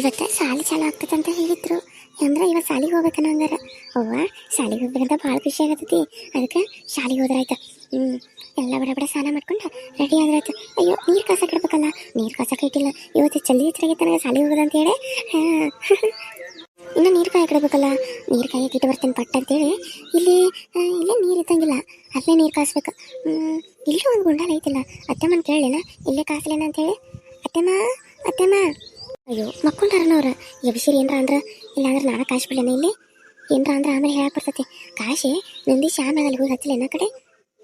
ಇವತ್ತ ಶಾಲೆ ಚಾಲು ಅಂತ ಹೇಳಿದ್ರು. ಅಂದ್ರೆ ಇವತ್ತು ಶಾಲಿಗೆ ಹೋಗ್ಬೇಕನ್ನ ಅಂದ್ರೆ ಅವ್ವ, ಶಾಲಿಗೆ ಹೋಗ್ಬೇಕಂತ ಭಾಳ ಖುಷಿ ಆಗತ್ತೈತಿ ಅದಕ್ಕೆ ಶಾಲಿಗೆ ಹೋದ್ರಾಯ್ತು. ಹ್ಞೂ ಎಲ್ಲ ಬಡ ಬಡ ಸ್ನಾನ ಮಾಡ್ಕೊಂಡು ರೆಡಿ ಆದ್ರಾಯ್ತು. ಅಯ್ಯೋ, ನೀರು ಕಾಸಕ್ಕೆ ಇಡ್ಬೇಕಲ್ಲ ನೀರು ಕಾಸಕ್ಕೆ ಇಟ್ಟಿಲ್ಲ ಇವತ್ತು ಜಲ್ದಿ ಹೆಚ್ಚಾಗೈತೆ ನನಗೆ ಶಾಲಿಗೆ ಹೋಗೋದಂತ ಹೇಳಿ. ಇನ್ನೂ ನೀರು ಕಾಯಿ ಇಡ್ಬೇಕಲ್ಲ ನೀರು ಕಾಯಕ್ಕೆ ಇಟ್ಟು ಬರ್ತೇನೆ ಪಟ್ಟ ಅಂತೇಳಿ. ಇಲ್ಲಿ ಇಲ್ಲೇ ನೀರು ಇದ್ದಂಗಿಲ್ಲ. ಅಲ್ಲೇ ನೀರು ಇಲ್ಲೂ ಇಲ್ಲೇ ಒಂದು ಗುಂಡಾಲ ಐತಿಲ್ಲ? ಅತ್ತಮ್ಮನ ಕೇಳಿಲ್ಲ ಇಲ್ಲೇ ಕಾಸಲೇನ ಅಂತೇಳಿ. ಅತ್ತಮ್ಮ, ಅತ್ತೆಮ್ಮ. ಅಯ್ಯೋ ಮಕ್ಕೊಂಡಾರನವ್ರ ಎಬ್ಸಿರಿ ಏನ್ರ ಅಂದ್ರ, ಇಲ್ಲಾಂದ್ರೆ ನಾನು ಕಾಯಿಸ್ಬಿಡ್ಲೇನ ಇಲ್ಲಿ? ಏನ್ರ ಅಂದ್ರೆ ಆಮೇಲೆ ಹೇಳಕ್ ಬರ್ತೈತಿ, ಕಾಶಿ, ನಂದಿ ಆಮೇಲೆ ಅಲ್ಲಿ ಹೋಗಿ ಆ ಕಡೆ?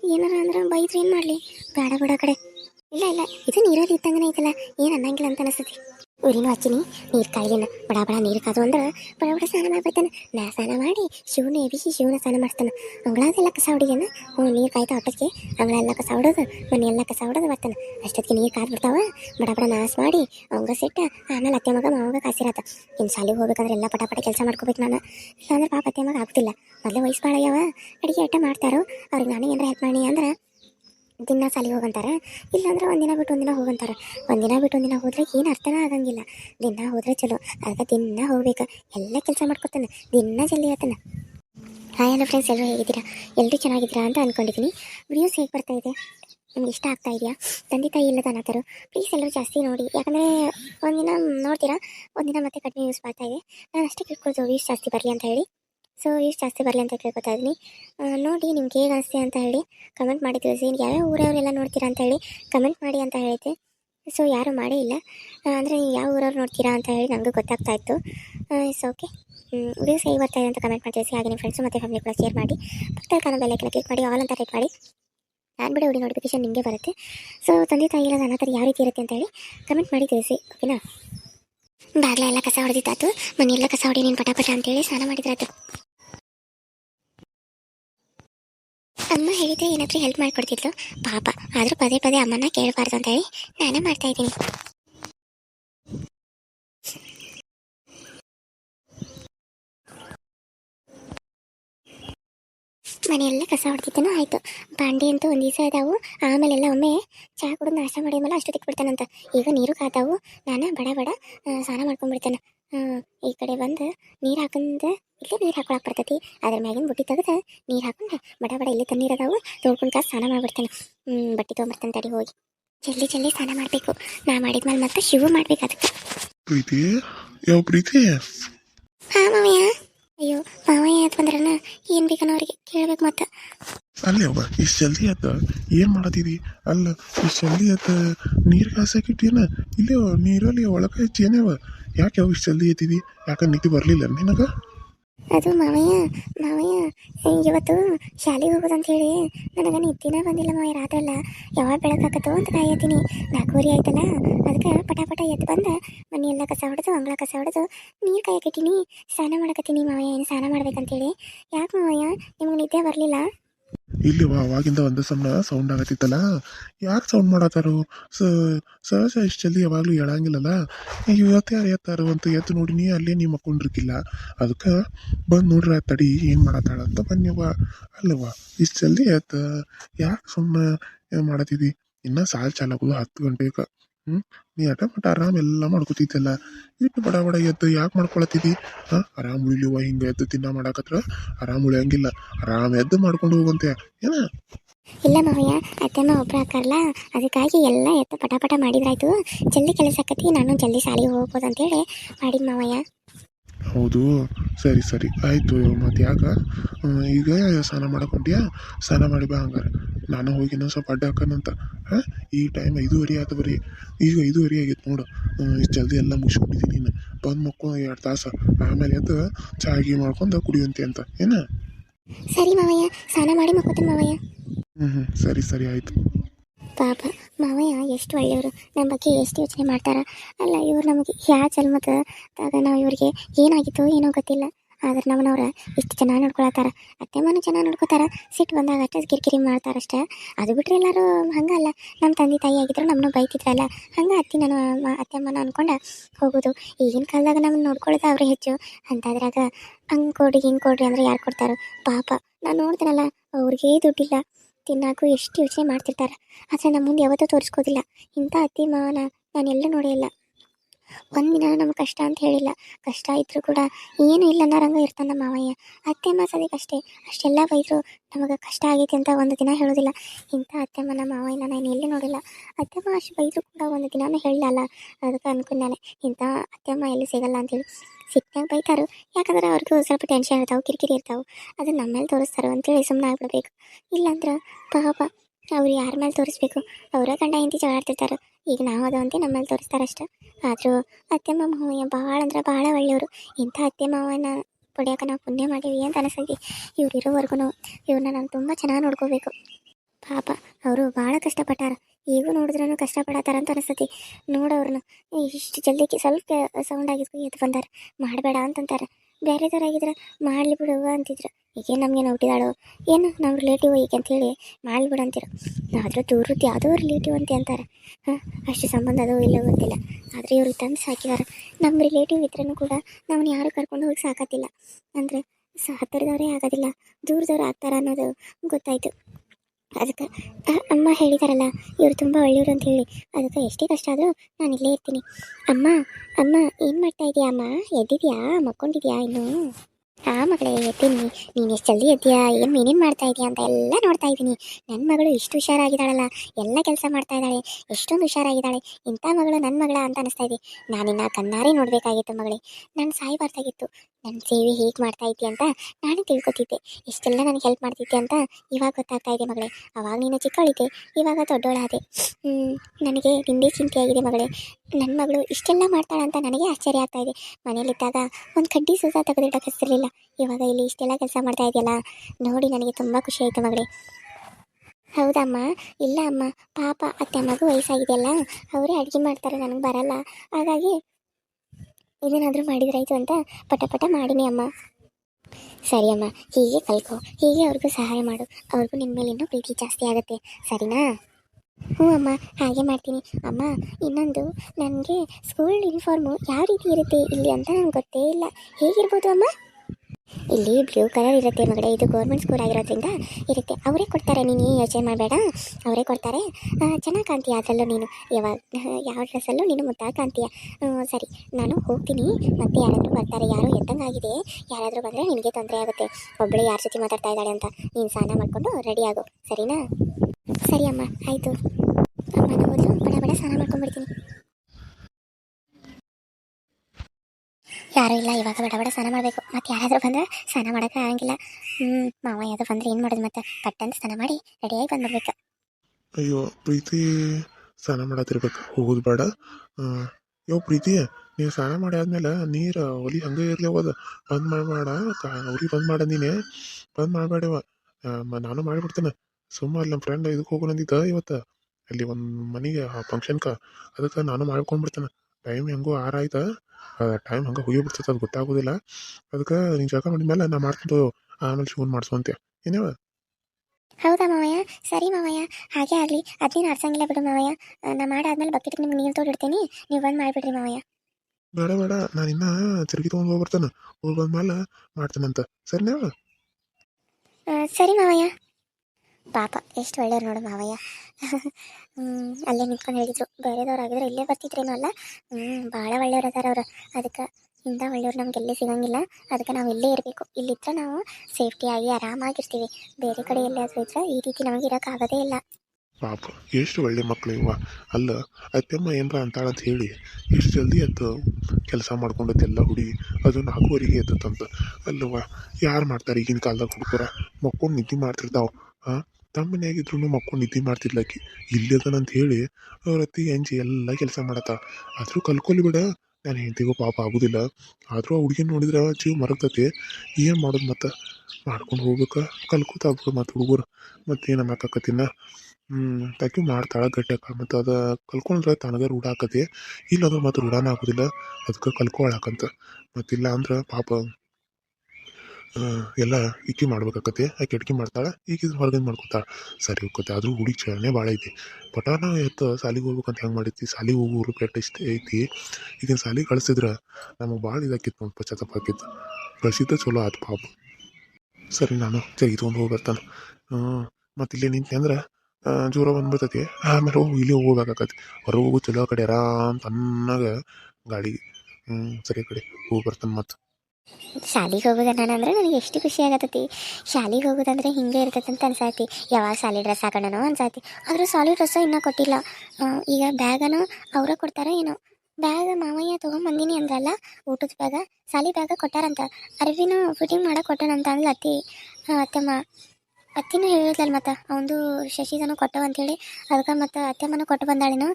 ಏನಾರ ಅಂದ್ರೆ ಬೈದ್ರೆ ಏನು ಮಾಡಲಿ? ಬೇಡ ಬೇಡ ಕಡೆ. ಇಲ್ಲ ಇಲ್ಲ ಇದು ನೀರೋದು ಇದ್ದಂಗನೇ ಐತಲ್ಲ, ಏನು ಅನ್ನಂಗಿಲ್ಲ ಅಂತ ಅನಿಸ್ತತಿ. ಊರಿನೂ ಹಚ್ಚಿನಿ ನೀರು ಕಾಯಿಲೆನ ಬಡ ಬಡ ನೀರು ಕಾದು ಅಂದ್ರೆ ಬಡ ಬಡ ಸ್ನಾನ ಮಾಡ್ಬೇಕಾನೆ ನಾ ಸ್ನಾನ ಮಾಡಿ ಶಿವನ ಎಬಿಸಿ ಶಿವನ ಸ್ನಾನ ಮಾಡ್ತಾನೆ ಅಂಗಳದೆಲ್ಲ ಕಸ ಹೊಡಿಗೇನ ಹ್ಞೂ, ನೀರು ಕಾಯ್ತಾ ಹೊಟ್ಟಕ್ಕೆ ಅಂಗಳೆಲ್ಲ ಕಸ ಹೊಡೋದು ಮನೆ ಎಲ್ಲ ಕಸ ಹೊಡೋದು ಬರ್ತಾನೆ ಅಷ್ಟೊತ್ತಿಗೆ ನೀರು ಕಾದು ಬಿಡ್ತಾವ, ಬಡ ಬಡ ನಾಶ ಮಾಡಿ ಅವಂಗ ಸಿಟ್ಟ, ಆಮೇಲೆ ಅತ್ತೆ ಮಗ ಮಾವಂಗ ಕಾಸಿರತ್ತ ಇನ್ನು ಶಾಲೆಗೆ ಹೋಗ್ಬೇಕಂದ್ರೆ ಎಲ್ಲ ಪಟ ಪಟ ಕೆಲಸ ಮಾಡ್ಕೋಬೇಕು ನಾನು. ಇಲ್ಲಾಂದ್ರೆ ಪಾಪ ಅತ್ತೆ ಮಗ ಆಗ್ತಿಲ್ಲ ಮೊದಲೇ ವಯಸ್ಸು ಭಾಳ ಅಡಿಗೆ ಅಟ್ಟ ಮಾಡ್ತಾರೋ, ಅವ್ರಿಗೆ ನಾನು ಏನಾರ ಹೆಲ್ಪ್ ಮಾಡಿ ಅಂದ್ರೆ ದಿನ ಸಾಲಿಗೆ ಹೋಗಂತಾರೆ? ಇಲ್ಲಾಂದ್ರೆ ಒಂದಿನ ಬಿಟ್ಟು ಒಂದಿನ ಹೋಗಂತಾರೆ. ಒಂದಿನ ಬಿಟ್ಟು ಒಂದಿನ ಹೋದ್ರೆ ಏನು ಅರ್ಥನೇ ಆಗಂಗಿಲ್ಲ. ದಿನ ಹೋದ್ರೆ ಚಲೋ. ಅದಕ್ಕೆ ದಿನ ಹೋಗ್ಬೇಕು. ಎಲ್ಲ ಕೆಲಸ ಮಾಡ್ಕೊತಾನೆ. ದಿನ ಜಲ್ದಿ ಆತನ. ಹಾಯ್ ಹಲೋ ಫ್ರೆಂಡ್ಸ್ ಎಲ್ಲರೂ ಹೇಗಿದ್ದೀರಾ? ಎಲ್ಲರೂ ಚೆನ್ನಾಗಿದ್ದೀರಾ ಅಂತ ಅಂದ್ಕೊಂಡಿದ್ದೀನಿ ವಿಡಿಯೋಸ್ ಹೇಗೆ ಬರ್ತಾ ಇದೆ? ನಿಮ್ಗೆ ಇಷ್ಟ ಆಗ್ತಾ ಇದೆಯಾ? ತಂದೆ ತಾಯಿ ಇಲ್ಲದ ಅನಾಥರು ಪ್ಲೀಸ್ ಎಲ್ಲರೂ ಜಾಸ್ತಿ ನೋಡಿ. ಯಾಕಂದರೆ ಒಂದಿನ ನೋಡ್ತೀರಾ? ಒಂದಿನ ಮತ್ತೆ ಕಡಿಮೆ ಯೂಸ್ ಮಾಡ್ತಾ ಇದೆ. ನಾನು ಅಷ್ಟೇ ಕೇಳ್ಕೊಳ್ತು ವ್ಯೂಸ್ ಜಾಸ್ತಿ ಬರಲಿ ಅಂತ ಹೇಳಿ. ಸೊ ಇಷ್ಟು ಜಾಸ್ತಿ ಬರಲಿ ಅಂತ ಕೇಳ್ಕೊತಾ ಇದ್ದೀನಿ ನೋಡಿ ನಿಮ್ಗೆ ಹೇಗೆ ಅನಿಸ್ತೆ ಅಂತ ಹೇಳಿ ಕಮೆಂಟ್ ಮಾಡಿ ತಿಳಿಸಿ ಯಾವ್ಯಾವ ಊರವರೆಲ್ಲ ನೋಡ್ತೀರಾ ಅಂತ ಹೇಳಿ ಕಮೆಂಟ್ ಮಾಡಿ ಅಂತ ಹೇಳಿದ್ದೆ. ಸೊ ಯಾರು ಮಾಡೇ ಇಲ್ಲ. ಅಂದರೆ ನೀವು ಯಾವ ಊರವ್ರು ನೋಡ್ತೀರಾ ಅಂತ ಹೇಳಿ ನನಗೂ ಗೊತ್ತಾಗ್ತಾ ಇತ್ತು. ಓಕೆ ವಿಡಿಯೋಸ್ ಹೇಗೆ ಬರ್ತಾ ಇದೆ ಅಂತ ಕಮೆಂಟ್ ಮಾಡಿ ತಿಳಿಸಿ ಹಾಗೆ ನಿಮ್ಮ ಫ್ರೆಂಡ್ಸು ಮತ್ತು ಫ್ಯಾಮಿಲಿ ಕೂಡ ಶೇರ್ ಮಾಡಿ. ಪಕ್ಕದ ಕಾಲ ಬೆಲ್ಲೈಕನ ಕ್ಲಿಕ್ ಮಾಡಿ ಆಲ್ ಅಂತ ರೇಟ್ ಮಾಡಿ. ನಾನು ಬಿಡಿ ವಿಡಿಯೋ ನೋಟಿಫಿಕೇಶನ್ ನಿಮಗೆ ಬರುತ್ತೆ. ಸೊ ತಂದೆ ತಾಯಿ ಇಲ್ಲ ನನ್ನ ಥರ ಯಾವ ರೀತಿ ಇರುತ್ತೆ ಅಂತ ಹೇಳಿ ಕಮೆಂಟ್ ಮಾಡಿ ತಿಳಿಸಿ ಓಕೆನಾ ಬಾಗ್ಲ ಎಲ್ಲ ಕಸ ಹೊಡೆದಿದ್ದಾತು. ಮನೆಯೆಲ್ಲ ಕಸ ಹೊಡಿ ನೀನು ಪಟಾಪಟ ಅಂತೇಳಿ ಸ್ನಾನ ಮಾಡಿದ್ರಾತು ಅಮ್ಮ ಹೇಳಿದ್ರೆ ಏನಾದರೂ ಹೆಲ್ಪ್ ಮಾಡಿಕೊಡ್ತಿದ್ಲು? ಪಾಪ. ಆದರೂ ಪದೇ ಪದೇ ಅಮ್ಮನ ಕೇಳಬಾರ್ದು ಅಂತ ಹೇಳಿ ನಾನೇ ಮಾಡ್ತಾ ಇದ್ದೀನಿ. ಮನೆಯೆಲ್ಲ ಕಸ ಹೊಡ್ತಿದ್ದನೂ ಆಯ್ತು. ಬಾಂಡಿ ಅಂತೂ ಒಂದು ದಿವಸ ಇದಾವು ಆಮೇಲೆಲ್ಲ ಒಮ್ಮೆ ಚಹಾ ಕುಡಿದು ಮಾಡಿದ ಮಾಡಿದ್ಮೇಲೆ ಅಷ್ಟು ತಿಕ್ಬಿಡ್ತಾನಂತ. ಈಗ ನೀರು ಕಾತಾವು ನಾನು ಬಡ ಬಡ ಸ್ನಾನ ಮಾಡ್ಕೊಂಡ್ಬಿಡ್ತೇನೆ. ಈ ಕಡೆ ಬಂದು ನೀರು ಹಾಕಂದ ಇಲ್ಲೇ ನೀರು ಹಾಕೊಳಕ್ ಬರ್ತೈತಿ. ಅದ್ರ ಮ್ಯಾಗಿನ ಬುಟ್ಟಿ ತೆಗೆದ ನೀರು ಹಾಕೊಂಡು ಬಡ ಬಡ ಇಲ್ಲಿ ತಣ್ಣೀರು ಅದಾವು ತೊಳ್ಕೊಂಡು ಕಾಸು ಸ್ನಾನ ಮಾಡ್ಬಿಡ್ತೇನೆ. ಹ್ಞೂ ಬಟ್ಟೆ ತೊಗೊಂಬರ್ತೇನೆ ತಡಿ ಹೋಗಿ. ಜಲ್ದಿ ಜಲ್ದಿ ಸ್ನಾನ ಮಾಡಬೇಕು. ನಾ ಮಾಡಿದ್ಮೇಲೆ ಮತ್ತೆ ಶಿವ ಮಾಡ್ಬೇಕು ಅದಕ್ಕೆ. ಪ್ರೀತಿ ಯಾವ ಪ್ರೀತಿ? ಹಾಂ ಮಾವಯ್ಯ. ಅಯ್ಯೋ ಮಾವಯ್ಯ ಅಂತ ಬಂದ್ರಣ್ಣ ಏನು ಬೇಕನ್ನ ಅವ್ರಿಗೆ? ಕೇಳ್ಬೇಕು ಮತ್ತೆ. ಅಲ್ಲೇ ಅವ್ವ ಇಷ್ಟು ಜಲ್ದಿ ಆತ. ಏನು ಮಾಡತ್ತಿದಿ ಅಲ್ಲ ಇಷ್ಟು ಜಲ್ದಿ ಆತ. ನೀರು ಕಾಸಕ್ಕಿಟ್ಟೇನ ಇಲ್ಲೇ ನೀರಲ್ಲಿ ಒಳಗೆ ಹಚ್ಚೇನೇವ ಯಾಕೆ ಅವು ಇಷ್ಟು ಜಲ್ದಿ ಎತ್ತಿದಿ ಯಾಕೆ ನಿದ್ದೆ ಬರಲಿಲ್ಲ? ನಿನಗೆ? ಅದು ಮಾವಯ್ಯ ಮಾವಯ್ಯ ಇವತ್ತು ಶಾಲೆಗೆ ಹೋಗೋದಂತ ಹೇಳಿ ನನಗೆ ನಿದ್ದಿನ ಬಂದಿಲ್ಲ ಮಾವಯ್ಯ ರಾತ್ರೆಲ್ಲ ಯಾವಾಗ ಬೆಳಕಾಕತ್ತೋ ಅಂತ ಕಾಯತ್ತೀನಿ ನಾಲ್ಕೂರಿ ಆಯ್ತಲ್ಲ, ಅದಕ್ಕೆ ಪಟಾಪಟ ಪಟ ಎದ್ದು ಬಂದ. ಮನೆಯೆಲ್ಲ ಕಸ ಹೊಡೆದು, ಅಂಗಳ ಕಸ ಹೊಡೆದು, ನೀರು ಕಾಯಕತ್ತೀನಿ ಸ್ನಾನ ಮಾಡಕತ್ತೀನಿ ಮಾವಯ್ಯ ಏನು ಸ್ನಾನ ಮಾಡ್ಬೇಕಂತೇಳಿ ಯಾಕೆ ಮಾವಯ್ಯ, ನಿಮ್ಗೆ ನಿದ್ದೆ ಬರಲಿಲ್ಲ? ಇಲ್ಲಿ ಅವಾಗಿಂದ ಒಂದು ಸಮನ ಸೌಂಡ್ ಆಗತ್ತಿತ್ತಲ್ಲ? ಯಾರು ಸೌಂಡ್ ಮಾಡತ್ತಾರು? ಸ, ಸಹಜ ಇಷ್ಟು ಜಲ್ದಿ ಯಾವಾಗಲೂ ಹೇಳಂಗಿಲ್ಲಲ್ಲ? ಇವತ್ತು ಯಾರು ಎತ್ತಾರು ಅಂತ ನೋಡಿ ನೋಡಿನಿ, ಅಲ್ಲೇ ನೀವು ಮಕ್ಕೊಂಡಿರ್ಕಿಲ್ಲ. ಅದಕ್ಕೆ ಬಂದು ನೋಡ್ರಿ ತಡಿ, ಏನು ಮಾಡತ್ತಾಳ ಅಂತ ಬನ್ನಿವ ಅಲ್ಲವ್ವ ಇಷ್ಟು ಜಲ್ದಿ ಎತ್ತ, ಯಾಕೆ ಸುಮ್ಮನೆ ಮಾಡತ್ತಿದಿ? ಇನ್ನ ಸಾಲ್ ಚಾಲಾಗೋದು ಹತ್ತು ಗಂಟೆಗೆ ಹ್ಞೂ ನೀ ಅಟ ಮಟ ಆರಾಮ್ ಎಲ್ಲ ಮಾಡ್ಕೊತಿದ್ದಲ್ಲ ಇಟ್ಟು ಬಡ ಬಡ ಎದ್ದು ಯಾಕೆ ಮಾಡ್ಕೊಳತ್ತಿದಿ? ಹಾಂ? ಆರಾಮ್ ಉಳಿಲಿವ ಹಿಂಗೆ ಎದ್ದು ತಿನ್ನ ಮಾಡಾಕತ್ರ? ಆರಾಮ್ ಉಳಿಯಂಗಿಲ್ಲ. ಆರಾಮ್ ಎದ್ದು ಮಾಡ್ಕೊಂಡು ಹೋಗಂತೆ ಏನ? ಇಲ್ಲ ಮಾವಯ್ಯ, ಅತ್ತೆಮ್ಮ ಒಬ್ರು ಹಾಕಾರಲ್ಲ ಅದಕ್ಕಾಗಿ ಎಲ್ಲ ಎತ್ತು ಪಟ ಪಟ ಮಾಡಿದ್ರಾಯ್ತು. ಜಲ್ದಿ ಕೆಲಸ ಆಕತಿ ನಾನು ಜಲ್ದಿ ಶಾಲೆಗೆ ಹೋಗ್ಬೋದು ಅಂತೇಳಿ ಮಾಡಿದ್ ಮಾವಯ್ಯ. ಹೌದು ಸರಿ ಸರಿ. ಆಯಿತು ಮತ್ತೆ ಯಾಕ? ಈಗ ಸ್ನಾನ ಮಾಡಕೊಂಡ್ಯಾ? ಸ್ನಾನ ಮಾಡಿ ಬಾ ಹಂಗಾರೆ. ನಾನು ಹೋಗಿ ಇನ್ನೊಂದು ಸ್ವಲ್ಪ ಅಡ್ಡ ಹಾಕೋಣಂತ ಹಾಂ ಈ ಟೈಮ್ ಐದೂವರೆ ಆಯ್ತು ಬರೀ ಈಗ ಐದೂವರೆ ಆಗೈತೆ ನೋಡು. ಇಷ್ಟು ಜಲ್ದಿ ಎಲ್ಲ ಮುಗಿಸ್ಕೊಂಡಿದ್ದೀನಿ ನೀನು. ಬಂದು ಮಕ್ಕಳು ಎರಡು ತಾಸು. ಆಮೇಲೆ ಎದ್ದು ಗೀ ಮಾಡ್ಕೊಂಡು ಕುಡಿಯುವಂತೆ ಅಂತ. ಏನ? ಸರಿ ಮಾವಯ್ಯ. ಸ್ನಾನ ಮಾಡಿ ಮಕ್ಕೋತೀನಿ ಮಾವಯ್ಯ. ಹ್ಞೂ ಹ್ಞೂ ಸರಿ ಸರಿ ಆಯಿತು. ಪಾಪ. ಮಾವಯ್ಯ, ಎಷ್ಟು ಒಳ್ಳೆಯವರು. ನಮ್ಮ ಬಗ್ಗೆ ಎಷ್ಟು ಯೋಚನೆ ಮಾಡ್ತಾರ? ಅಲ್ಲ, ಇವ್ರು ನಮಗೆ ಯಾವ ಜನ್ಮದಾಗ ನಾವು ಇವ್ರಿಗೆ ಏನಾಗಿತ್ತು ಏನೋ ಗೊತ್ತಿಲ್ಲ. ಆದ್ರೆ ನಮ್ಮನವ್ರ ಇಷ್ಟು ಚೆನ್ನಾಗಿ ನೋಡ್ಕೊಳತ್ತಾರ. ಮನು ಚೆನ್ನಾಗಿ ನೋಡ್ಕೊತಾರ. ಸಿಟ್ಟು ಬಂದಾಗ ಅಷ್ಟೇ ಕಿರಿಕಿರಿ ಮಾಡ್ತಾರಷ್ಟೇ ಅದು ಬಿಟ್ರೆ ಎಲ್ಲರೂ ಹಂಗಲ್ಲ ನಮ್ಮ ತಂದೆ ತಾಯಿ ಆಗಿದ್ರು ನಮ್ಮನ್ನ ಬೈತಿದ್ರಲ್ಲ. ಹಂಗೆ ಅತ್ತಿ ನಾನು ಅತ್ತೆ ಅತ್ತೆಮ್ಮನ ಅನ್ಕೊಂಡ ಹೋಗೋದು. ಈಗಿನ ಕಾಲದಾಗ ನಮ್ಮನ್ನ ನೋಡ್ಕೊಳ್ಳೋದು ಅವ್ರೆ ಹೆಚ್ಚು. ಅಂತಾದ್ರಾಗ ಹಂಗೆ ಕೊಡ್ರಿ ಹಿಂಗೆ ಕೊಡ್ರಿ ಅಂದ್ರೆ ಯಾರು ಕೊಡ್ತಾರೋ? ಪಾಪ. ನಾನು ನೋಡ್ತೀನಲ್ಲ, ಅವ್ರಿಗೆ ದುಡ್ಡಿಲ್ಲ. ತಿನ್ನಾಕು ಎಷ್ಟು ಯೋಚನೆ ಮಾಡ್ತಿರ್ತಾರೆ. ಆದರೆ ನಮ್ಮ ಮುಂದೆ ಯಾವತ್ತೂ ತೋರಿಸ್ಕೋದಿಲ್ಲ. ಇಂಥ ಅತ್ತಿ ಮಾವನ ನೋಡೇ ಎಲ್ಲೂ ನೋಡಿಲ್ಲ ಒಂದಿನ ನಮ್ಗೆ ಕಷ್ಟ ಅಂತ ಹೇಳಿಲ್ಲ. ಕಷ್ಟ ಇದ್ರೂ ಕೂಡ ಏನು ಇಲ್ಲ ಅನ್ನೋರಂಗೆ ಇರ್ತಾನೆ ಮಾವಯ್ಯ. ಅತ್ತೆ ಅಮ್ಮ ಅಷ್ಟೇ ಅಷ್ಟೆಲ್ಲ ಬೈದ್ರು ನಮಗೆ ಕಷ್ಟ ಆಗೈತೆ ಅಂತ ಒಂದು ದಿನ ಹೇಳೋದಿಲ್ಲ. ಇಂಥ ಅತ್ತೆಮ್ಮನ ಮಾವಯ್ಯನ ನಾನು ಎಲ್ಲೂ ನೋಡಿಲ್ಲ. ಅತ್ತೆಮ್ಮ ಅಷ್ಟು ಬೈದ್ರು ಕೂಡ ಒಂದು ದಿನಾನೂ ಹೇಳಿಲ್ಲ. ಅದಕ್ಕೆ ಅನ್ಕೊಂಡಾನೆ ಇಂಥ ಅತ್ತೆಮ್ಮ ಎಲ್ಲಿ ಸಿಗಲ್ಲ ಅಂತೇಳಿ ಸಿಕ್ಕಾಗ ಬೈತಾರು. ಯಾಕಂದ್ರೆ ಅವ್ರಿಗೂ ಸ್ವಲ್ಪ ಟೆನ್ಷನ್ ಇರ್ತಾವೆ, ಕಿರಿಕಿರಿ ಇರ್ತಾವೆ. ಅದನ್ನ ನಮ್ಮ ಮೇಲೆ ತೋರಿಸ್ತಾರೋ ಅಂತೇಳಿ ಸುಮ್ಮನೆ ಆಗ್ಬಿಡ್ಬೇಕು ಇಲ್ಲಾಂದ್ರೆ ಪಾಪ ಅವ್ರು ಯಾರ ಮೇಲೆ ತೋರಿಸ್ಬೇಕು? ಅವರ ಗಂಡ ಹೆಂಡತಿ ಜಗಳಾಡ್ತಿರ್ತಾರೆ ಈಗ ನಾವು ಅದು ಅಂತ ನಮ್ಮ ಮೇಲೆ ತೋರಿಸ್ತಾರಷ್ಟೆ. ಆದರೂ ಅತ್ತೆ ಮಾವ ಭಾಳ ಅಂದ್ರೆ ಭಾಳ ಒಳ್ಳೆಯವರು. ಇಂಥ ಅತ್ತೆ ಮಾವನ ಪಡಿಯೋಕೆ ನಾವು ಪುಣ್ಯ ಮಾಡೀವಿ ಅಂತ ಅನಿಸ್ತೈತಿ ಇವ್ರು ಇರೋವರೆಗೂ ಇವ್ರನ್ನ ನಾನು ತುಂಬ ಚೆನ್ನಾಗಿ ನೋಡ್ಕೋಬೇಕು. ಪಾಪ, ಅವರು ಭಾಳ ಕಷ್ಟಪಟ್ಟಾರ. ಈಗೂ ನೋಡಿದ್ರೂ ಕಷ್ಟಪಡತ್ತಾರ ಅಂತ ಅನಿಸ್ತೈತಿ ನೋಡೋರ್ನ ಇಷ್ಟು ಜಲ್ದಿ ಸ್ವಲ್ಪ ಸೌಂಡ್ ಆಗಿದ್ಕು ಎದ್ದು ಬಂದಾರ. ಮಾಡಬೇಡ ಅಂತಂತಾರೆ. ಬೇರೆದವ್ರಾಗಿದ್ರೆ ಮಾಡಲಿ ಬಿಡುವ ಅಂತಿದ್ರು. ಈಗೇನು ನಮಗೇನು ಹುಟ್ಟಿದಾಳು? ಏನು? ನಾವು ರಿಲೇಟಿವ್ ಈಗ ಅಂತೇಳಿ ಹೇಳಿ ಬಿಡು ಅಂತಿರು ಆದರೂ ದೂರದ್ದು ಯಾವುದೋ ರಿಲೇಟಿವ್ ಅಂತ ಅಂತಾರೆ. ಹಾಂ, ಅಷ್ಟು ಸಂಬಂಧ ಅದು ಇಲ್ಲ ಗೊತ್ತಿಲ್ಲ. ಆದರೆ ಇವರು ತಂದು ಸಾಕಿದ್ದಾರೆ ನಮ್ಮ ರಿಲೇಟಿವ್ ಇದ್ರೂ ಕೂಡ ನಮ್ಮನ್ನು ಯಾರು ಕರ್ಕೊಂಡು ಹೋಗಿ ಸಾಕತ್ತಿಲ್ಲ. ಅಂದರೆ ಸ ಹತ್ತಿರದವರೇ ಆಗೋದಿಲ್ಲ. ದೂರದವ್ರು ಆಗ್ತಾರ ಅನ್ನೋದು ಗೊತ್ತಾಯಿತು. ಅದಕ್ಕೆ ಅಮ್ಮ ಹೇಳಿದಾರಲ್ಲ, ಇವರು ತುಂಬ ಒಳ್ಳೆಯವರು ಅಂತ ಹೇಳಿ ಅದಕ್ಕೆ ಎಷ್ಟೇ ಕಷ್ಟ ಆದರೂ ನಾನು ಇಲ್ಲೇ ಇರ್ತೀನಿ. ಅಮ್ಮ ಅಮ್ಮ, ಏನು ಮಾಡ್ತಾ ಇದೀಯಾ ಅಮ್ಮ? ಎದ್ದಿದೆಯಾ? ಮಕ್ಕೊಂಡಿದ್ಯಾ ಇನ್ನು? ಆ ಮಗಳೇ ಎದ್ದೀನಿ ನೀನು ಎಷ್ಟು ಜಲ್ದಿ ಎದ್ದೀಯಾ? ಏನು ಏನೇನು ಮಾಡ್ತಾ ಇದೀಯಾ ಅಂತ ಎಲ್ಲ ನೋಡ್ತಾ ಇದ್ದೀನಿ ನನ್ನ ಮಗಳು ಇಷ್ಟು ಹುಷಾರಾಗಿದ್ದಾಳಲ್ಲ, ಎಲ್ಲ ಕೆಲಸ ಮಾಡ್ತಾ ಇದ್ದಾಳೆ, ಎಷ್ಟೊಂದು ಹುಷಾರಾಗಿದ್ದಾಳೆ, ಇಂಥ ಮಗಳು ನನ್ನ ಮಗಳ ಅಂತ ಅನಿಸ್ತಾ ಇದೆ. ನಾನಿನ್ನ ಕಣ್ಣಾರೆ ನೋಡಬೇಕಾಗಿತ್ತು ಮಗಳೇ. ನಾನು ಸಾಯಬಾರ್ದಾಗಿತ್ತು ನನ್ನ ಸೇವೆ ಹೇಗೆ ಮಾಡ್ತಾ ಇದ್ದೆ ಅಂತ ನಾನು ತಿಳ್ಕೊತಿದ್ದೆ. ಇಷ್ಟೆಲ್ಲ ನನಗೆ ಹೆಲ್ಪ್ ಮಾಡ್ತಿದ್ದೆ ಅಂತ ಇವಾಗ ಗೊತ್ತಾಗ್ತಾ ಇದೆ ಮಗಳೇ. ಅವಾಗ ನೀನು ಚಿಕ್ಕವಳಿದ್ದೆ, ಇವಾಗ ದೊಡ್ಡವಳಾದೆ. ನನಗೆ ನಿಂದೇ ಚಿಂತೆಯಾಗಿದೆ ಮಗಳೇ. ನನ್ನ ಮಗಳು ಇಷ್ಟೆಲ್ಲ ಮಾಡ್ತಾಳೆ ಅಂತ ನನಗೆ ಆಶ್ಚರ್ಯ ಆಗ್ತಾ ಇದೆ. ಮನೇಲಿದ್ದಾಗ ಒಂದು ಕಡ್ಡಿ ಸುತ ಹೆಸರಿರಲಿಲ್ಲ. ಇವಾಗ ಇಲ್ಲಿ ಇಷ್ಟೆಲ್ಲ ಕೆಲಸ ಮಾಡ್ತಾ ಇದೆಯಲ್ಲ? ನೋಡಿ ನನಗೆ ತುಂಬ ಖುಷಿ ಆಯಿತು ಮಗಳೇ. ಹೌದಮ್ಮ ಇಲ್ಲ ಅಮ್ಮ. ಪಾಪ ಅತ್ತೆ ಮಗು ವಯಸ್ಸಾಗಿದೆಯಲ್ಲ? ಅವರೇ ಅಡುಗೆ ಮಾಡ್ತಾರೆ, ನನಗೆ ಬರಲ್ಲ. ಹಾಗಾಗಿ ಇದನ್ನಾದರೂ ಮಾಡಿದ್ರಾಯ್ತು ಅಂತ ಪಟ ಪಟ ಮಾಡಿನಿ ಅಮ್ಮ. ಸರಿ ಅಮ್ಮ, ಹೀಗೆ ಕಲ್ಕೊ. ಹೀಗೆ ಅವ್ರಿಗೂ ಸಹಾಯ ಮಾಡು. ಅವ್ರಿಗೂ ನಿಮ್ಮ ಮೇಲೆ ಇನ್ನೂ ಪ್ರೀತಿ ಜಾಸ್ತಿ ಆಗುತ್ತೆ. ಸರಿನಾ? ಹ್ಞೂ ಅಮ್ಮ, ಹಾಗೆ ಮಾಡ್ತೀನಿ. ಅಮ್ಮ, ಇನ್ನೊಂದು, ನನಗೆ ಸ್ಕೂಲ್ ಯೂನಿಫಾರ್ಮು ಯಾವ ರೀತಿ ಇರುತ್ತೆ ಇಲ್ಲಿ ಅಂತ ನನಗೆ ಗೊತ್ತೇ ಇಲ್ಲ. ಹೇಗಿರ್ಬೋದು ಅಮ್ಮ? ಇಲ್ಲಿ ಬ್ಲೂ ಕಲರ್ ಇರುತ್ತೆ ಮಗಳೇ. ಇದು ಗೌರ್ಮೆಂಟ್ ಸ್ಕೂಲ್ ಆಗಿರೋದ್ರಿಂದ ಇರುತ್ತೆ. ಅವರೇ ಕೊಡ್ತಾರೆ. ನೀನು ಏನು ಯೋಚನೆ ಮಾಡಬೇಡ? ಅವರೇ ಕೊಡ್ತಾರೆ. ಚೆನ್ನಾಗಿ ಕಾಣ್ತೀಯ ಅದರಲ್ಲೂ ನೀನು. ಯಾವಾಗ, ಯಾವ ಡ್ರೆಸ್ಸಲ್ಲೂ ನೀನು ಮುದ್ದಾಗಿ ಕಾಣ್ತೀಯ ಸರಿ, ನಾನು ಹೋಗ್ತೀನಿ. ಮತ್ತೆ ಯಾರಾದರೂ ಬರ್ತಾರೆ. ಯಾರೋ ಎದ್ದಂಗಾಗಿದೆ. ಯಾರಾದರೂ ಬಂದರೆ ನಿನಗೆ ತೊಂದರೆ ಆಗುತ್ತೆ. ಒಬ್ಬಳು ಯಾರ ಜೊತೆ ಮಾತಾಡ್ತಾ ಇದ್ದಾಳೆ ಅಂತ ನೀನು ಸ್ನಾನ ಮಾಡಿಕೊಂಡು ರೆಡಿ ಆಗು. ಸರಿನಾ? ಸರಿ ಅಮ್ಮ, ಆಯಿತು. ಅಮ್ಮನ ಹೋದ್ರು ಬಡ ಬಡ ಸ್ನಾನ ಮಾಡ್ಕೊಂಡ್ಬಿಡ್ತೀನಿ. ಯಾರೂ ಇಲ್ಲ, ಇವಾಗ ಬಡ ಬಡ ಸ್ನಾನ ಮಾಡಬೇಕು. ಮತ್ತೆ ಯಾರಾದರೂ ಬಂದ್ರೆ ಸ್ನಾನ ಮಾಡೋಕೆ ಆಗಂಗಿಲ್ಲ. ಹ್ಞೂ ಮಾವ ಯಾವ್ದು ಬಂದ್ರೆ ಏನು ಮಾಡೋದು ಮತ್ತೆ? ಪಟ್ಟಂತ ಸ್ನಾನ ಮಾಡಿ ರೆಡಿಯಾಗಿ ಬಂದ್ಬಿಡ್ಬೇಕು. ಅಯ್ಯೋ, ಪ್ರೀತಿ, ಸ್ನಾನ ಮಾಡತ್ತಿರ್ಬೇಕು ಹೋಗೋದು ಬೇಡ. ಯೋ ಪ್ರೀತಿ ನೀವು ಸ್ನಾನ ಮಾಡಿ ಆದ್ಮೇಲೆ ನೀರು, ಒಲಿ ಹಂಗೆ ಇರ್ಲಿ ಹೋದ ಬಂದ್ ಮಾಡಬೇಡ. ಅವ್ರಿಗೆ ಬಂದ್ ಮಾಡ ನೀನೆ. ಬಂದ್ ಮಾಡಬೇಡವ ನಾನು ಮಾಡಿಬಿಡ್ತೇನೆ. ಸುಮ್ಮ ಅಲ್ಲಿ ನಮ್ಮ ಫ್ರೆಂಡ್ ಇದಕ್ಕೆ ಹೋಗೋಣ ಇವತ್ತು. ಅಲ್ಲಿ ಒಂದು ಮನೆಗೆ ಫಂಕ್ಷನ್ಕ ಅದಕ್ಕೆ ನಾನು ಮಾಡ್ಕೊಂಡ್ಬಿಡ್ತೇನೆ. ಟೈಮ್ ಹೆಂಗೋ ಆರಾಯ್ತ ಟೈಮ್ ಹಂಗೆ ಬಿಡ್ತೈತೆ ಅದು ಗೊತ್ತಾಗೋದಿಲ್ಲ. ಅದಕ್ಕೆ ನೀನು ಜಳಕ ಮಾಡಿದ್ಮೇಲೆ ನಾ ಮಾಡ್ಕೊಂಡು ಆಮೇಲೆ ಫೋನ್ ಮಾಡಿಸುವಂತೆ ಏನೇವ ಹೌದಾ ಮಾವಯ್ಯ? ಸರಿ ಮಾವಯ್ಯ. ಹಾಗೆ ಆಗಲಿ. ಅದೇನು ಅರ್ಸಂಗಿಲ್ಲ ಬಿಡು ಮಾವಯ್ಯ. ನಾ ಮಾಡಾದ್ಮೇಲೆ ಬಕೆಟ್ ನಿಮ್ಗೆ ನೀರು ತೋಡಿಡ್ತೀನಿ. ನೀವು ಬಂದು ಮಾಡಿಬಿಡ್ರಿ ಮಾವಯ್ಯ. ಬೇಡ ಬೇಡ. ನಾನು ಇನ್ನ ತಿರುಗಿ ತೊಗೊಂಡು ಹೋಗಿ ಬರ್ತಾನೆ ಹೋಗಿ ಬಂದ್ಮೇಲೆ ಮಾಡ್ತೇನಂತ. ಸರಿನೇವ ಸರಿ ಮಾವಯ್ಯ. ಪಾಪ, ಎಷ್ಟು ಒಳ್ಳೆಯವ್ರು ನೋಡು ಮಾವಯ್ಯ. ಅಲ್ಲೇ ನಿಂತ್ಕೊಂಡು ಹೇಳಿದ್ರು. ಬೇರೆದವ್ರಾಗಿದ್ರೆ ಇಲ್ಲೇ ಬರ್ತಿದ್ರೇನೋ ಅಲ್ಲ? ಹ್ಞೂ ಭಾಳ ಒಳ್ಳೆಯವ್ರು ಅದಾರ ಅವ್ರು. ಅದಕ್ಕೆ ಇಂಥ ಒಳ್ಳೆಯವ್ರು ನಮ್ಗೆ ಎಲ್ಲೇ ಸಿಗಂಗಿಲ್ಲ. ಅದಕ್ಕೆ ನಾವು ಇಲ್ಲೇ ಇರಬೇಕು. ಇಲ್ಲಿದ್ರೆ ನಾವು ಸೇಫ್ಟಿಯಾಗಿ ಆರಾಮಾಗಿರ್ತೀವಿ. ಬೇರೆ ಕಡೆ ಎಲ್ಲಾದರೂ ಇದ್ರೆ ಈ ರೀತಿ ನಮಗೆ ಇರೋಕ್ಕಾಗೋದೇ ಇಲ್ಲ. ಪಾಪ, ಎಷ್ಟು ಒಳ್ಳೆ ಮಕ್ಕಳು ಇವ ಅಲ್ಲ, ಅತ್ತೆಮ್ಮ ಏನರ ಅಂತಾಳಂತ ಹೇಳಿ, ಇಷ್ಟು ಜಲ್ದಿ ಎದ್ದು ಕೆಲಸ ಮಾಡ್ಕೊಂಡತ್ತೆಲ್ಲ ಹುಡಿ, ಅದು ನಾಲ್ಕೂವರೆಗೆ ಎದ್ದತ್ತಂತ ಅಲ್ಲವ ಯಾರು ಮಾಡ್ತಾರೆ ಈಗಿನ ಕಾಲದಾಗ ಹುಡುಗರ? ಮಕ್ಕಳು ನಿದ್ದೆ ಮಾಡ್ತಿರ್ತಾವ. ಹಾಂ? ತಮ್ಮ ಮನೆಯಾಗಿದ್ರು ಮಕ್ಕಳು ನಿದ್ದೆ ಮಾಡ್ತಿದ್ಲಕ್ಕಿ ಇಲ್ಲದನಂತ ಹೇಳಿ ಅವ್ರ ಅತ್ತಿ ಅಂಜಿ ಎಲ್ಲ ಕೆಲಸ ಮಾಡತ್ತ. ಆದರೂ ಕಲ್ಕೊಲಿ ಬಿಡ. ನಾನು ಹೆಂಡತಿಗೂ ಪಾಪ ಆಗೋದಿಲ್ಲ. ಆದರೂ ಆ ಹುಡುಗಿನ ನೋಡಿದ್ರೆ ಜೀವ ಮರಗ್ತತಿ. ಏನು ಮಾಡೋದು ಮತ್ತೆ? ಮಾಡ್ಕೊಂಡು ಹೋಗ್ಬೇಕು. ಕಲ್ಕೋತಾಗ್ಬಿಡು ಮತ್ತು ಹುಡುಗರು. ಮತ್ತೇನು ಅನ್ನಕತ್ತಿನ ಹ್ಞೂ ತಾಕಿ ಮಾಡ್ತಾಳೆ ಗಟ್ಟಿ ಆಕಳ ಮತ್ತು ಅದು ಕಲ್ಕೊಂಡ್ರೆ ತನಗೆ ರೂಢ ಹಾಕತಿ ಇಲ್ಲಾಂದ್ರೆ ಮತ್ತೆ ರೂಢಾನ ಆಗೋದಿಲ್ಲ. ಅದಕ್ಕೆ ಕಲ್ಕೊಳಕಂತ. ಮತ್ತಿಲ್ಲ ಅಂದ್ರೆ ಪಾಪ ಎಲ್ಲ ಇಕ್ಕಿ ಮಾಡ್ಬೇಕಾಕತಿ ಆಕೆ ಇಟ್ಕಿ ಮಾಡ್ತಾಳೆ, ಈಗ ಇದ್ರ ಹೊರಗಿಂದ ಮಾಡ್ಕೊತಾಳೆ. ಸರಿ ಹೋಗ್ಕತ್ತೆ ಆದರೂ ಹುಡುಗಿ ಚಲನೆ ಭಾಳ ಐತಿ. ಪಟಾನ ಎತ್ತು ಸಾಲಿಗೆ ಹೋಗ್ಬೇಕಂತ ಹೆಂಗೆ ಮಾಡೈತಿ ಸಾಲಿಗೆ ಹೋಗೋರು ಕೆಟ್ಟ ಇಷ್ಟ ಐತಿ. ಈಗಿನ ಸಾಲಿಗೆ ಕಳಿಸಿದ್ರೆ ನಮಗೆ ಭಾಳ ಇದಾಕಿತ್ತು ಒಂದು ಪಶ್ಚಾತ್ತಾಪ ಆಕಿತ್ತು ಕಳಿಸಿದ್ದ ಚಲೋ ಆಯ್ತು ಪಾಪ. ಸರಿ ನಾನು ತೆಗೆದುಕೊಂಡು ಹೋಗ್ಬರ್ತಾನೆ ಹ್ಞೂ ಮತ್ತು ಇಲ್ಲಿ ನಿಂತೆ ಅಂದ್ರೆ ಜೋರ ಬಂದ್ಬಿಡ್ತೈತಿ. ಆಮೇಲೆ ಹೋಗಿ, ಇಲ್ಲಿ ಹೋಗ್ಬೇಕಾಕತಿ ಹೊರಗೆ ಹೋಗು, ಚಲೋ ಕಡೆ ಆರಾಮ್ ತನ್ನಾಗ ಗಾಡಿ. ಹ್ಞೂ ಸರಿ ಕಡೆ ಹೋಗಿ ಬರ್ತಾನೆ ಮತ್ತೆ. ಶಾಲಿಗೆ ಹೋಗೋದನ್ನ ನಾನಂದ್ರೆ ನನಗೆ ಎಷ್ಟು ಖುಷಿ ಆಗತ್ತತಿ. ಶಾಲೆಗೆ ಹೋಗೋದಂದ್ರೆ ಹಿಂಗೆ ಇರ್ತೈತೆ ಅಂತ ಅನ್ಸೈತಿ. ಯಾವಾಗ ಶಾಲೆ ಡ್ರೆಸ್ ಹಾಕೋಣನೋ ಅನ್ಸೈತಿ. ಆದರೂ ಶಾಲೆ ಡ್ರೆಸ್ ಇನ್ನೂ ಕೊಟ್ಟಿಲ್ಲ. ಈಗ ಬ್ಯಾಗನ ಅವರ ಕೊಡ್ತಾರೋ ಏನೋ. ಬ್ಯಾಗ್ ಮಾವಯ್ಯ ತೊಗೊಂಬಂದಿನಿ ಅಂದ್ರಲ್ಲ, ಊಟದ ಬ್ಯಾಗ, ಶಾಲೆ ಬ್ಯಾಗ ಕೊಟ್ಟಾರಂತ. ಅರ್ವಿನೂ ಫಿಟ್ಟಿಂಗ್ ಮಾಡಕ್ಕೆ ಕೊಟ್ಟನಂತ ಅಂದ್ಲತ್ತಿ ಅತ್ತೆಮ್ಮ. ಅತ್ತಿನೂ ಹೇಳಿದ್ಲಲ್ಲ ಮತ್ತೆ, ಅವಂದು ಶಶಿದನು ಕೊಟ್ಟವ ಅಂತೇಳಿ, ಅದಕ್ಕೆ ಮತ್ತೆ ಅತ್ತೆಮ್ಮನ ಕೊಟ್ಟು ಬಂದಾಳಿನು?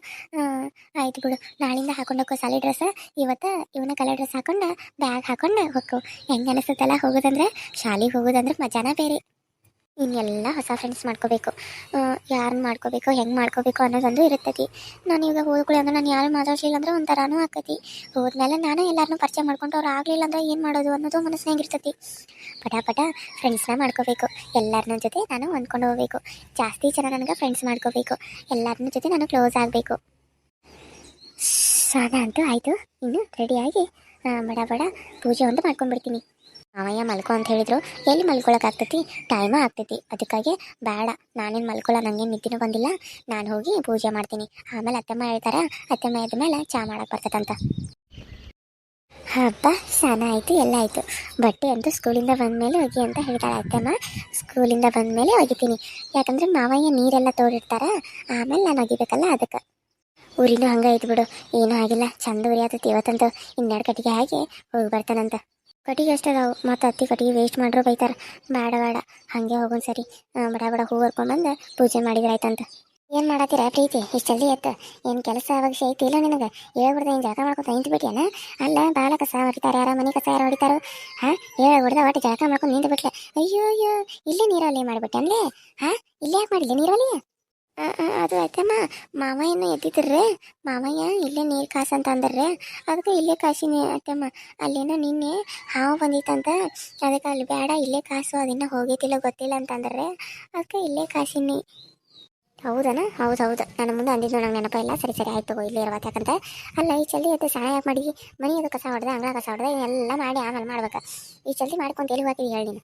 ಆಯ್ತು ಬಿಡು, ನಾಳಿಂದ ಹಾಕೊಂಡೋಗೋ ಶಾಲಿ ಡ್ರೆಸ್ ಇವತ್ತು ಇವನ ಕಲರ್ ಡ್ರೆಸ್ ಹಾಕೊಂಡು ಬ್ಯಾಗ್ ಹಾಕೊಂಡು ಹೋಗ್ಕೋ ಹೆಂಗೆ ಅನಿಸುತ್ತಲ್ಲ ಹೋಗೋದಂದ್ರೆ? ಶಾಲೆಗೆ ಹೋಗೋದಂದ್ರೆ ಮಜಾನ ಬೇರೆ. ಇನ್ನೆಲ್ಲ ಹೊಸ ಫ್ರೆಂಡ್ಸ್ ಮಾಡ್ಕೋಬೇಕು. ಯಾರನ್ನ ಮಾಡ್ಕೋಬೇಕು, ಹೆಂಗೆ ಮಾಡ್ಕೋಬೇಕು ಅನ್ನೋದೊಂದು ಇರುತ್ತತಿ. ನಾನು ಇವಾಗ ಹೋದ್ಕೊಳ್ಳಿ ಅಂದ್ರೆ ನಾನು ಯಾರು ಮಾತಾಡ್ಲಿಲ್ಲ ಅಂದ್ರೆ ಒಂಥರನೂ ಆಕತಿ. ಹೋದ್ಮೇಲೆ ನಾನು ಎಲ್ಲರನ್ನೂ ಪರಿಚಯ ಮಾಡ್ಕೊಂಡು ಅವ್ರು ಆಗಲಿಲ್ಲ ಅಂದ್ರೆ ಏನು ಮಾಡೋದು ಅನ್ನೋದು ಮನಸ್ಸಿನಾಗಿರ್ತತಿ ಪಟ ಪಟ ಫ್ರೆಂಡ್ಸ್ನ ಮಾಡ್ಕೋಬೇಕು. ಎಲ್ಲರನ್ನ ಜೊತೆ ನಾನು ಹೊಂದ್ಕೊಂಡು ಹೋಗ್ಬೇಕು. ಜಾಸ್ತಿ ಜನ ನನಗೆ ಫ್ರೆಂಡ್ಸ್ ಮಾಡ್ಕೋಬೇಕು. ಎಲ್ಲರನ್ನ ಜೊತೆ ನಾನು ಕ್ಲೋಸ್ ಆಗಬೇಕು. ಸ್ನಾನ ಅಂತೂ ಆಯಿತು. ಇನ್ನು ರೆಡಿಯಾಗಿ ಬಡ ಬಡ ಪೂಜೆ ಒಂದು ಮಾಡ್ಕೊಂಡ್ಬಿಡ್ತೀನಿ. ಮಾವಯ್ಯ ಮಲ್ಕೊ ಅಂತ ಹೇಳಿದ್ರು. ಎಲ್ಲಿ ಮಲ್ಕೊಳಕ್ಕಾಗ್ತೈತಿ ಟೈಮ ಆಗ್ತೈತಿ. ಅದಕ್ಕಾಗಿ ಬೇಡ. ನಾನೇನು ಮಲ್ಕೊಳ ನನಗೆ ನಿದ್ದೆನೂ ಬಂದಿಲ್ಲ. ನಾನು ಹೋಗಿ ಪೂಜೆ ಮಾಡ್ತೀನಿ. ಆಮೇಲೆ ಅತ್ತೆಮ್ಮ ಹೇಳ್ತಾರ, ಅತ್ತೆಮ್ಮ ಎದ್ದ ಮೇಲೆ ಚಾ ಮಾಡಕ್ಕೆ ಬರ್ತದಂತ ಹಬ್ಬ ಸ್ನಾನ ಆಯಿತು, ಎಲ್ಲ ಆಯಿತು. ಬಟ್ಟೆ ಅಂತೂ ಸ್ಕೂಲಿಂದ ಬಂದಮೇಲೆ ಒಗಿ ಅಂತ ಹೇಳ್ತಾಳೆ ಅತ್ತೆಮ್ಮ. ಸ್ಕೂಲಿಂದ ಬಂದಮೇಲೆ ಒಗಿತೀನಿ. ಯಾಕಂದ್ರೆ ಮಾವಯ್ಯ ನೀರೆಲ್ಲ ತೋರಿಡ್ತಾರ ಆಮೇಲೆ ನಾನು ಒಗಿಬೇಕಲ್ಲ ಅದಕ್ಕೆ. ಊರಿನೂ ಹಂಗೆ ಬಿಡು. ಏನೂ ಆಗಿಲ್ಲ. ಚಂದ ಉರಿ ಆತೈತಿ ಇವತ್ತಂತೂ. ಇನ್ನೆರಡು ಕಟ್ಟಿಗೆ ಹಾಕಿ ಹೋಗಿ ಬರ್ತಾನಂತ. ಕಟ್ಟಿಗೆ ಅಷ್ಟೇ ಅದಾವು. ಮತ್ತು ಅತ್ತಿ ಕಟ್ಟಿಗೆ ವೇಸ್ಟ್ ಮಾಡ್ರು ಬೈತಾರೆ. ಬೇಡ ಬೇಡ ಹಾಗೆ ಹೋಗೋಣ ಸರಿ. ಬಡ ಬಡ ಹೂ ಹರ್ಕೊಂಬಂದು ಪೂಜೆ ಮಾಡಿದ್ರೆ ಆಯ್ತಂತ ಏನು ಮಾಡತ್ತೀರ ಪ್ರೀತಿ? ಇಷ್ಟು ಜಲ್ದಿ ಎತ್ತು ಏನು ಕೆಲಸ ಅವಾಗ ಐತಿ ಇಲ್ಲ ನಿನಗೆ? ಹೇಳ್ಬಿಡ್ದೆ ಏನು ಜಳಕ ಮಾಡ್ಕೊತ ನಿಂತು ಅಲ್ಲ ಬಾಳ ಕಸ ಹೊಡಿತಾರೆ ಯಾರ ಮನೆ ಕಸ ಯಾರು ಹೊಡಿತಾರೋ? ಹಾಂ? ಹೇಳ್ಬಿಡ್ದ ಒಟ್ಟು ಜಳಕ ಮಾಡ್ಕೊಂಡು ನಿಂತು ಬಿಟ್ಲೆ ಅಯ್ಯೋ ಅಯ್ಯೋ ಇಲ್ಲೇ ನೀರಲ್ಲಿ ಮಾಡಿಬಿಟ್ಟೆ ಹಾ? ಹಾಂ ಇಲ್ಲೇ ಯಾಕೆ ಮಾಡಿಲ್ಲ ಆ, ಅದು ಆಯ್ತಮ್ಮ. ಮಾವಯ್ಯನ ಎದ್ದಿದ್ರಿ ಮಾವಯ್ಯ, ಇಲ್ಲೇ ನೀರು ಕಾಸು ಅಂತ ಅದಕ್ಕೆ ಇಲ್ಲೇ ಕಾಸಿನ ಅತ್ತಮ್ಮ ಅಲ್ಲೇನೋ ನಿನ್ನೆ ಹಾವು ಬಂದಿತ್ತಂತ. ಅದಕ್ಕೆ ಅಲ್ಲಿ ಬೇಡ, ಇಲ್ಲೇ ಕಾಸು. ಅದನ್ನ ಹೋಗೈತಿಲ್ಲ ಗೊತ್ತಿಲ್ಲ ಅಂತಂದ್ರೆ ಅದಕ್ಕೆ ಇಲ್ಲೇ ಕಾಸಿನಿ. ಹೌದನ? ಹೌದು ಹೌದು. ನನ್ನ ಮುಂದೆ ಅಂದಿದ್ದು ನಂಗೆ ನೆನಪ ಇಲ್ಲ. ಸರಿ ಸರಿ, ಆಯ್ತು ತಗೋ, ಇಲ್ಲೇ ಇರ್ಬೇಕು ಯಾಕಂತ ಅಲ್ಲ, ಈ ಚಲ್ಲಿ ಅದು ಸಹಾಯ ಮಾಡಿ ಮನೆ ಅದು ಕಸ ಹೊಡೆದ, ಅಂಗಳ ಕಸ ಹೊಡೆದ ಎಲ್ಲ ಮಾಡಿ ಆಮೇಲೆ ಮಾಡ್ಬೇಕು. ಈ ಚಲ್ಲಿ ಮಾಡ್ಕೊಂತ ಎಲ್ಲಿ ಹೋಗ್ತೀವಿ ಹೇಳಿ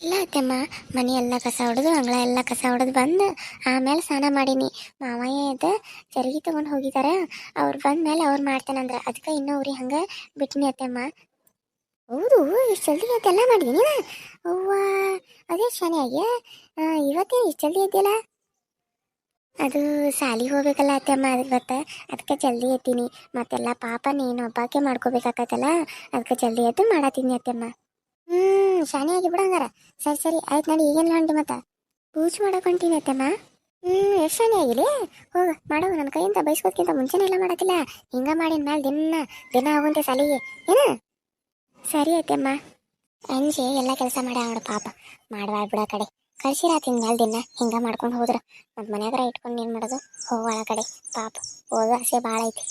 ಇಲ್ಲ ಅತ್ತಮ್ಮ ಮನೆ ಎಲ್ಲ ಕಸ ಹೊಡೆದು ಅಂಗಳ ಎಲ್ಲ ಕಸ ಹೊಡೆದು ಬಂದು ಆಮೇಲೆ ಸ್ನಾನ ಮಾಡೀನಿ. ಮಾವಯ್ಯ ಎದ್ದು ಚರಗಿ ತಗೊಂಡು ಹೋಗಿದಾರ. ಅವ್ರು ಬಂದ್ಮೇಲೆ ಅವ್ರು ಮಾಡ್ತಾನಂದ್ರ ಅದಕ್ಕೆ ಇನ್ನೂ ಅವ್ರಿ ಹಂಗೆ ಬಿಟ್ಟಿನಿ ಅತ್ತಮ್ಮ. ಹೌದು ಇಷ್ಟು ಜಲ್ದಿ ಅದೆಲ್ಲ ಮಾಡಿದೀನಿ ಅವ್ವ ಅದೇ ಶನಿಯಾಗೆ ಇವತ್ತೇ ಇಷ್ಟು ಜಲ್ದಿ ಇದ್ದಿಲ್ಲ ಅದು ಸಾಲಿಗೆ ಹೋಗ್ಬೇಕಲ್ಲ ಅತ್ತೆಮ್ಮ ಅದಕ್ಕೆ ಇವತ್ತು ಅದಕ್ಕೆ ಜಲ್ದಿ ಎತ್ತೀನಿ ಮತ್ತೆಲ್ಲ ಪಾಪ ನೀನು ಒಬ್ಬಾಕೆ ಮಾಡ್ಕೋಬೇಕಾಗತ್ತಲ್ಲ ಅದಕ್ಕೆ ಜಲ್ದಿ ಎದ್ದು ಮಾಡತ್ತೀನಿ ಅತ್ತಮ್ಮ. ಹ್ಞೂ ಶಾನಿಯಾಗಿ ಬಿಡಂಗಾರ ಸರಿ ಸರಿ, ಆಯ್ತು ನೋಡಿ, ಈಗೇನು ಹೊಂಟಿ ಮತ್ತೆ ಪೂಜೆ ಮಾಡಕ್ ಹೊಂಟೀನಿ ಅತ್ತಮ್ಮ. ಹ್ಞೂ ಎಷ್ಟು ಶಾನೆ ಆಗಿಲಿ? ಹೋಗ, ಮಾಡೋ ನನ್ನ ಕೈಯಿಂದ ಬಯಸ್ಕೋದ್ಕಿಂತ ಮುಂಚೆನೇ ಎಲ್ಲ ಮಾಡಕಿಲ್ಲ ಹಿಂಗ ಮಾಡಿನ ಮೇಲೆ ದಿನ ದಿನ ಆಗುವಂತೆ ಸಲಿಗೆ. ಏನು? ಸರಿ ಐತೆಮ್ಮ ಅಂಜೆ, ಎಲ್ಲ ಕೆಲಸ ಮಾಡಿ ಅವಳ ಪಾಪ. ಮಾಡುವ ಬಿಡ ಕಡೆ. ಕಳ್ಸಿರಾತಿನ ಮೇಲೆ ದಿನ. ಹಿಂಗ ಮಾಡ್ಕೊಂಡು ಹೋದ್ರ. ಮತ್ತು ಹತ್ರ ಇಟ್ಕೊಂಡು ಏನು ಮಾಡೋದು? ಹೋಗೋಳ ಕಡೆ. ಪಾಪ ಓದೋ ಆಸೆ ಭಾಳ ಐತಿ.